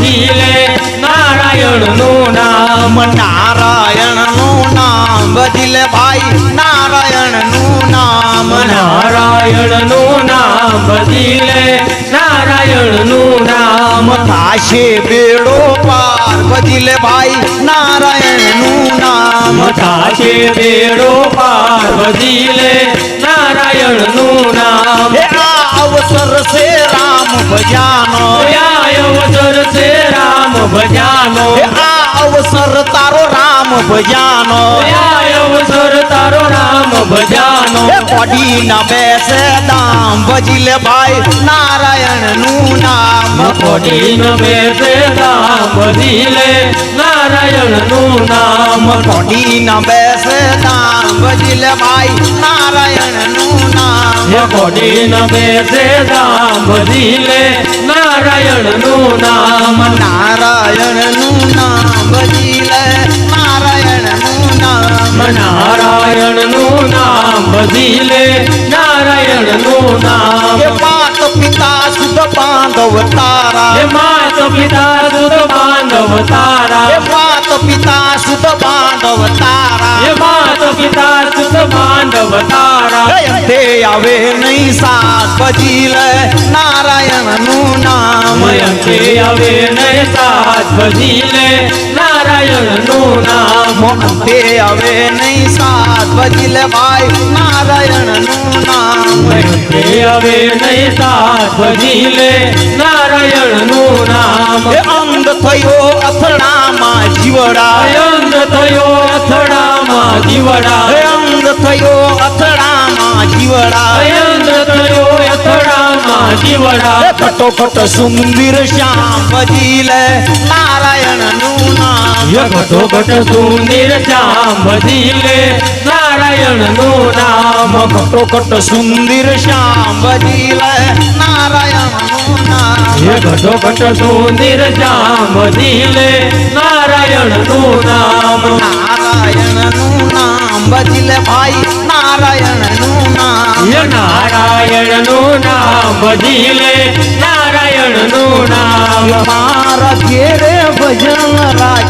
સાંભળી લે નારાયણનું નામ નારાયણનું નામ બદલે ભાઈ નારાયણનું નામ. નારાયણનું નામ બદલે નારાયણનું નામ. થાશે બેડો પાર બદલે ભાઈ નારાયણનું નામ. થાશે બેડો પાર બદલે નારાયણનું નામ. અવસર સે રામ ભજાનો. યા અવસર છે રામ ભજાનો આ અવસર તારો રામ ભજાનો આય અવસર તારો રામ ભજાનો કોડી ના બેસે દામ ભજીલે ભાઈ નારાયણનું નામ. કોટી ના બેસે દામ ભજી લે નારાયણનું નામ. કોડી ના બેસે દામ ભજીલે ભાઈ નારાયણનું નામ હે કોટી ન બેસે રામ બદલે નારાયણનું નામ નારાયણનું નામ. ભજીલે નારાયણનું નામ નારાયણનું નામ. બદલે નારાયણનું નામ માત પિતા સુધ બાંધવ તારા. માત પિતા સુધ બાંધવ તારા આવે નહીં સાત લે. નારાયણનું નામ અંકે આવે ને સાત લે. નારાયણનું નામ અંતે આવે નહીં સાત લે ભાઈ. નારાયણનું નામ મયંકે આવે નહીં સાત બદલે નારાયણનું નામ અંધ થયો અથડામાં જીવડા. અયંગ થયો અથડામાં જીવડા. અંધ થયો હે ખટોખટ સુંદર શ્યામ ભજીલે નારાયણનું નામ ખટોખટ સુંદર શ્યામ બદલે નારાયણનું નામ ખટોખટ સુંદર શ્યામ ભજીલે નારાયણનું નામ ખટોખટ સુંદર શ્યામ બદલે નારાયણનું નામ નારાયણનું નામ ભજીલે ભાઈ. નારાયણનું નામ નારાયણનું નામ લે નારાયણનું નામ. મારા ઘેરે ભજન રાખ